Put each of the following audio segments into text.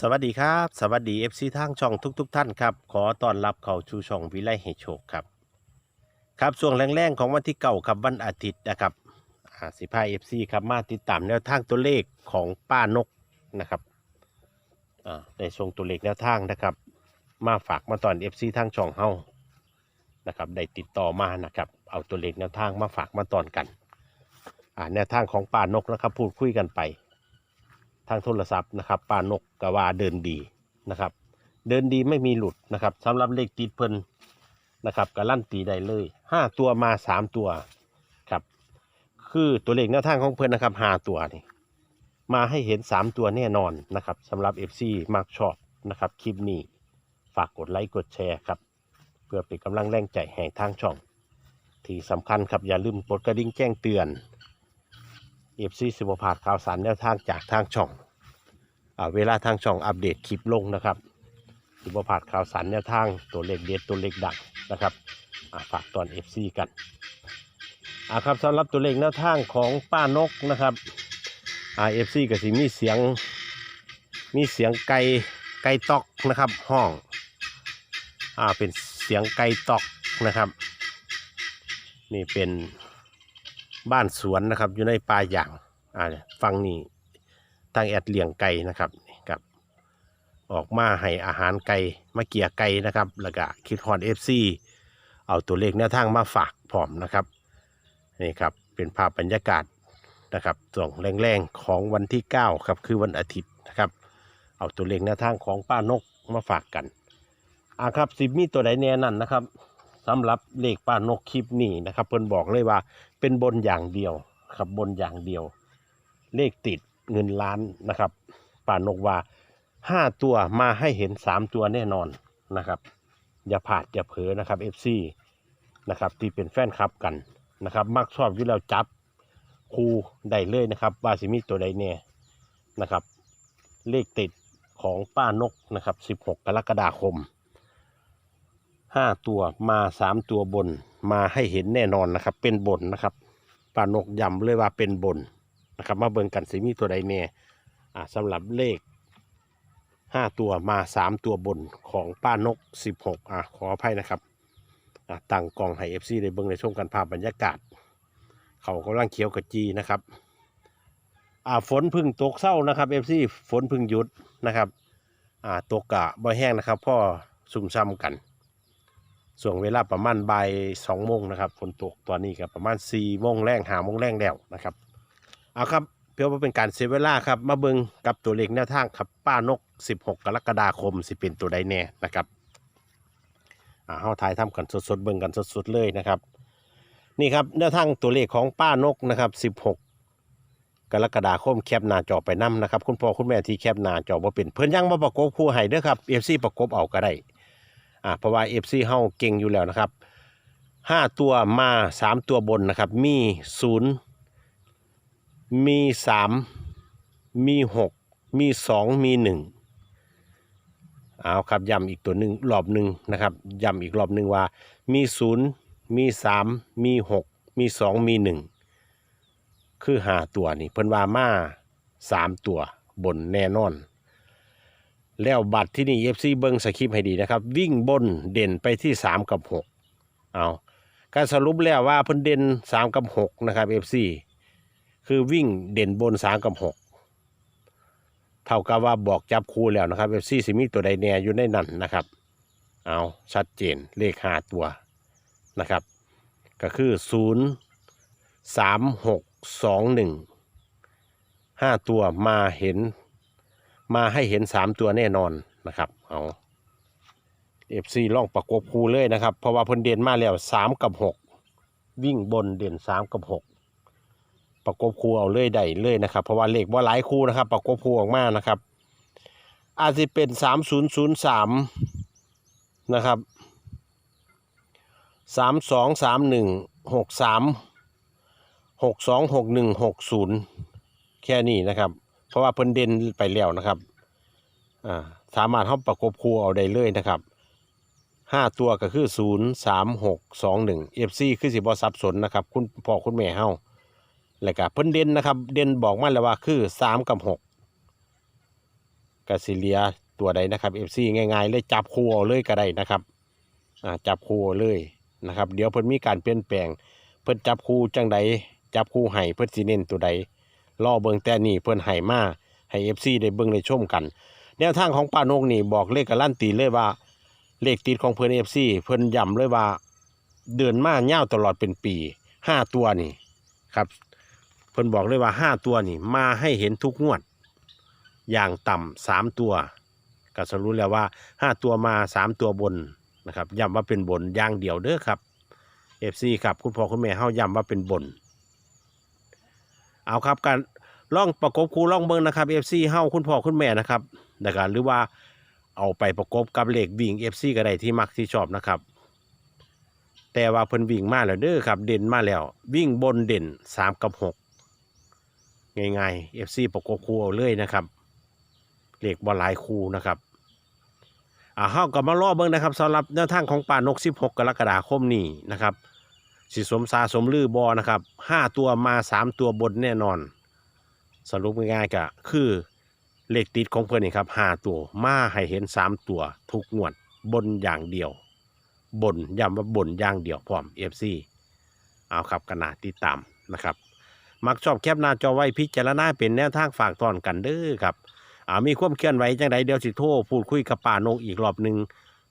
สวัสดีครับ สวัสดี FC ทางช่องทุกๆท่านครับ ขอต้อนรับเข้าชูช่องวิไลให้โชคครับ ครับช่วงแรงๆของวันที่เก่าครับวันอาทิตย์นะครับอ่าสิพาเอฟซีครับมาติดตามแนวทางตัวเลขของป้านกนะครับอ่าในช่วงตัวเลขแนวทางนะครับ มาฝากมาตอน FC ทางช่องเฮานะครับได้ติดต่อมานะครับเอาตัวเลขแนวทางมาฝากมาตอนกันอ่าแนวทางของป้านกนะครับพูดคุยกันไป ทางโทรศัพท์นะครับปานกกะว่าเดินดีนะครับ เดินดีไม่มีหลุดนะครับสำหรับเลขติดเพิ่นนะครับกระลั่นตีได้เลยห้าตัวมาสามตัวครับคือตัวเลขแนวทางของเพิ่นนะครับหาตัวนี่มาให้เห็นสามตัวแน่นอนนะครับสำหรับ FC มากชอบนะครับคลิปนี้ฝากกดไลค์กดแชร์ครับเพื่อเป็นกำลังแรงใจให้ทางช่อง ที่สำคัญครับอย่าลืมกดกระดิ่งแจ้งเตือน เอฟซีสิบพลาดข่าวสารแนวทางจากทางช่องอเวลาทางช่องอัปเดตคลิปลงนะครับสิบพลาดข่าวสารแนวทางตัวเลขเด็ดตัวเลขดังนะครับฝากตอนเอฟซีกันอ่าครับสำหรับตัวเลขแนวทางของป้านกนะครับอ่าเอฟซีกับสิมีเสียงมีเสียงไก่ไก่ตอกนะครับห้องอ่าเป็นเสียงไก่ตอกนะครับ นี่เป็น บ้านสวนนะครับ อยู่ในป่าหยางอ่าฟังนี่ทางแอดเลี้ยงไก่นะครับครับ ออกมาให้อาหารไก่มาเกี่ยไก่นะครับแล้วก็คิดฮอนเอฟซีเอาตัวเลขแนวทางมาฝากพร้อมนะครับนี่ครับเป็นภาพบรรยากาศนะครับส่วงแรงๆของวันที่ 9 ครับคือวันอาทิตย์นะครับ เอาตัวเลขแนวทางของป้านกมาฝากกันอ่าครับสิบมีตัวใดแน่นั่นนะครับ สำหรับเลขป้านกคลิปนี้นะครับเพิ่นบอกเลยว่าเป็นบนอย่างเดียวครับบนอย่างเดียว เลขติดเงินล้านนะครับป่านกว่าห้าตัวมาให้เห็นสามตัวแน่นอนนะครับ อย่าผาดอย่าเผลอนะครับ FC นะครับที่เป็นแฟนคลับกันนะครับมักชอบอยู่แล้วจับคูได้เลยนะครับว่าสิมีตัวใดแน่นะครับ เลขติดของป้านกนะครับ 16 กรกฎาคม ห้าตัวมาสามตัวบนมาให้เห็นแน่นอนนะครับ เป็นบนนะครับปานกย้ำเลยว่าเป็นบนนะครับมาเบิ่งกันสิมีตัวใดแน่อ่าสำหรับเลขห้าตัวมาสามตัวบนของป้านกสิบหกอะขออภัยนะครับอะตั้งกล่องให้เอฟซีได้เบิ่งในช่วงกันภาพบรรยากาศ เขากำลังเขียวกระจีนะครับอ่าฝนพึ่งตกเศร้านะครับเอฟซีฝนพึ่งหยุดนะครับอ่าตกกะบ่แห้งนะครับพ่อซุ่มซ้ำกัน ส่วงเวลาประมาณบ่ายสองโมงนะครับฝนตกตอนนี้ก็ประมาณสี่โมงแรงหาโมงแรงแล้วนะครับเอาครับเพื่อว่าเป็นการเซเวลาครับมาเบิงกับตัวเลขแนวทางครับป้านก 16 กรกฎาคมสิเป็นตัวใดแน่นะครับอ่าเฮาถ่ายทำกันสดๆเบิ่งกันสดๆเลยนะครับ นี่ครับแนวทางตัวเลขของป้านกนะครับ 16 กรกฎาคมแคปหน้าจอไปนํนะครับ คุณพ่อคุณแม่ที่แคปหน้าจอบ่เป็นเพิ่นยังมาประกบคู่ให้เด้อครับ FC ประกบเอาก็ได้ อ่าเพราะว่า FC เฮาเก่งอยู่แล้วนะครับห้าตัวมาสามตัวบนนะครับ มีศูนย์มีสามมีหกมีสองมีหนึ่งเอาครับย้ำอีกตัวหนึ่งรอบหนึ่งนะครับย้ำอีกรอบหนึ่งว่า มีศูนย์มีสามมีหกมีสองมีหนึ่งคือหาตัวนี่เพิ่นว่ามาสามตัวบนแน่นอน แล้วบัตรที่นี่ FC เบิ้งสคริปต์ให้ดีนะครับ วิ่งบนเด่นไปที่ 3 กับ 6 เอาการสรุปแล้วว่าเพิ่นเด่น 3 กับ 6 นะครับ FC คือวิ่งเด่นบน 3 กับ 6 เท่ากับว่าบอกจับคู่แล้วนะครับ FC สิมีตัวใดแน่อยู่ในนั้นนะครับ เอาชัดเจนเลข5ตัวนะครับ ก็คือ 0 3 6 2 1 5 ตัวมาเห็น มาให้เห็นสามตัวแน่นอนนะครับเอาเอฟซีล่องประกบคูเลยนะครับ เพราะว่าพิ่นเด่นมาแล้วสามกับหกวิ่งบนเด่นสามกับหกประกบคูเอาเลยได้เลยนะครับ เพราะว่าเลขว่าหลายคู่นะครับ ประกบคูออกมานะครับ อาจจะเป็นสามศูนย์ศูนย์สามนะครับสามสองสามหนึ่งหกสามหกสองหกหนึ่งหกศูนย์แค่นี้นะครับ ราะว่าเพิ่นเด่นไปแล้วนะครับอ่าสามารถเข้าประกบคู่เอาได้เลยนะครับห้าตัวก็คือศูนย์สามหกสองหนึ่งเอฟซีคือสิบอสับสนนะครับ คุณพ่อคุณแม่เฮาแล้วก็เพิ่นเด่นนะครับ เด่นบอกมาแล้วว่าคือสามกับหกกสิเลียตัวใดนะครับ FC ง่ายๆ เลยจับคู่เอาเลยก็ได้นะครับอ่าจับคู่เอาเลยนะครับ เดี๋ยวเพิ่นมีการเปลี่ยนแปลง เพิ่นจับคู่จังใดจับคู่ให้เพิ่นสิเน้นตัวใด รอเบิ่งแต่นี่เพิ่นให้มาให้ FC ได้เบิ่งได้ชมกัน แนวทางของป้านกนี่บอกเลขการันตีเลยว่า เลขติดของเพิ่น FC เพิ่นย้ำเลยว่า เดินมายาตลอดเป็นปีห้าตัวนี่ครับเพิ่นบอกเลยว่าห้าตัวนี่มาให้เห็นทุกงวด อย่างต่ำสามตัวก็สรุปแล้วว่าห้าตัวมาสามตัวบนนะครับย้ำว่าเป็นบนอย่างเดียวเด้อครับ FC ครับคุณพ่อคุณแม่เฮาย้ำว่าเป็นบน เอาครับการล่องประกบคู่ล่องเบิงนะครับ FC เฮาคุณพ่อคุณแม่นะครับนะครับหรือว่าเอาไปประกบกับเหลขวิ่ง FC ก็ได้ที่มักที่ชอบนะครับ แต่ว่าเพิ่นวิ่งมาแล้วเด้อครับ เด่นมาแล้ว วิ่งบนเด่นสามกับหกง่ายๆ FC ประกบคู่เอาเลยนะครับเหลขบอลหลายคู่นะครับอ่าเฮาก็มาล่อเบิงนะครับสำหรับแนวทางของป่านก 16 กรกฎาคมนี้นะครับ สิสมซาสมลือบอนะครับห้าตัวมาสามตัวบนแน่นอน สรุปง่ายๆก็คือเลขติดของเพื่อนนี่ครับห้าตัวมาให้เห็นสามตัวทุกงวดบนอย่างเดียว บนย้ำว่าบนอย่างเดียวพร้อม FC เอาครับกันนาติดตามนะครับ มักชอบแคปหน้าจอไว้พิจารณาเป็นแนวทางฝากตอนกันเด้อครับอ่ามีความเคลื่อนไหวจังไดเดี๋ยวสิโทรพูดคุยกับป่านงอีกรอบหนึ่ง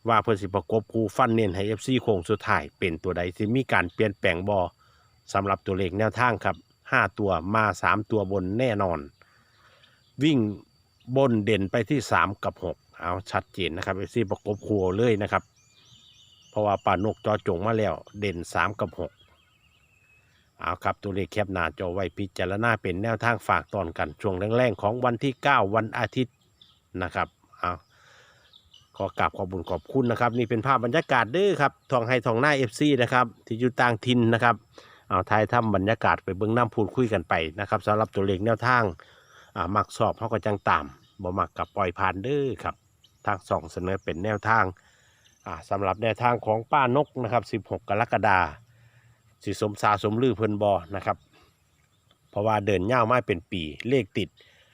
ว่าเพื่อสิประกบคูฟันเน้นให้ FC โค้งสุดท้ายเป็นตัวใดที่มีการเปลี่ยนแปลงบอสำหรับตัวเลขแนวทางครับ 5 ตัวมา 3 ตัวบนแน่นอน วิ่งบนเด่นไปที่ 3 กับ 6 เอาชัดเจนนะครับ FC ประกบคูเอาเลยนะครับ เพราะว่าป่านกจอจงมาแล้วเด่น 3 กับ 6เอาครับตัวเลขแคปหนาจอไว้พิจารณาเป็นแนวทางฝากตอนกัน ช่วงแรกๆของวันที่ 9 วันอาทิตย์นะครับ ขอกราบขอบุญขอบคุณนะครับ นี่เป็นภาพบรรยากาศเด้อครับทองไฮทองหน้าเอฟซีนะครับที่อยู่ต่างทินนะครับเอาทายทำบรรยากาศไปเบื้องน้ำพูดคุยกันไปนะครับสำหรับตัวเลขแนวทางอ่ามักสอบเขาก็จังตามบ่มักกับปล่อยผ่านเด้อครับทางสองเสนอเป็นแนวทางอ่าสำหรับแนวทางของป้านกนะครับ 16 กรกฎาสิสมสาสมลือเพลินบอนะครับเพราะว่าเดินย่าวมาเป็นปีเลขติด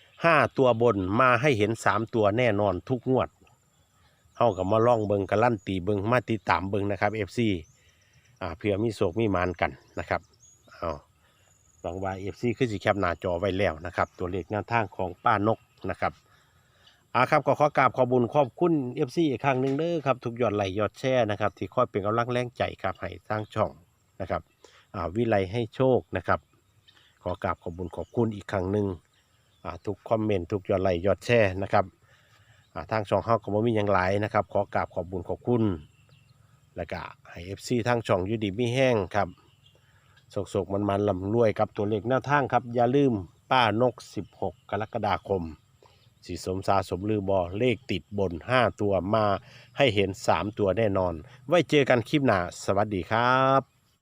5 ตัวบนมาให้เห็น 3 ตัวแน่นอนทุกงวด เฮากับมาล่องเบิงกะลั่นตีเบิงมาติดตามเบิงนะครับ FC อ่าเพื่อมีโศกมีมานกันนะครับเอาหวังว่า FC คือสิแคปหน้าจอไว้แล้วนะครับ ตัวเลขแนวทางของป้านกนะครับอ่าครับก็ขอกราบขอบุญขอบคุณ FC อีกครั้งหนึ่งเด้อครับทุกยอดไลค์ยอดแชร์นะครับที่คอยเป็นกำลังแรงใจครับให้สร้างช่องนะครับอ่าวิไลให้โชคนะครับ ขอกราบขอบุญขอบคุณอีกครั้งหนึ่งอ่าทุกคอมเมนต์ทุกยอดไลค์ยอดแชร์นะครับ ทางช่องเฮาก็บ่มีหยังหลายนะครับ ขอกราบขอบบุญขอบคุณ แล้วก็ให้ FC ทางช่องอยู่ดีมีแห้งครับสกๆมันๆลำรวยกับตัวเลขแนวทางครับ อย่าลืมป้านก 16 กรกฎาคมสีสมสาสมลือบอเลขติดบน 5 ตัวมาให้เห็น 3 ตัวแน่นอน ไว้เจอกันคลิปหน้า สวัสดีครับ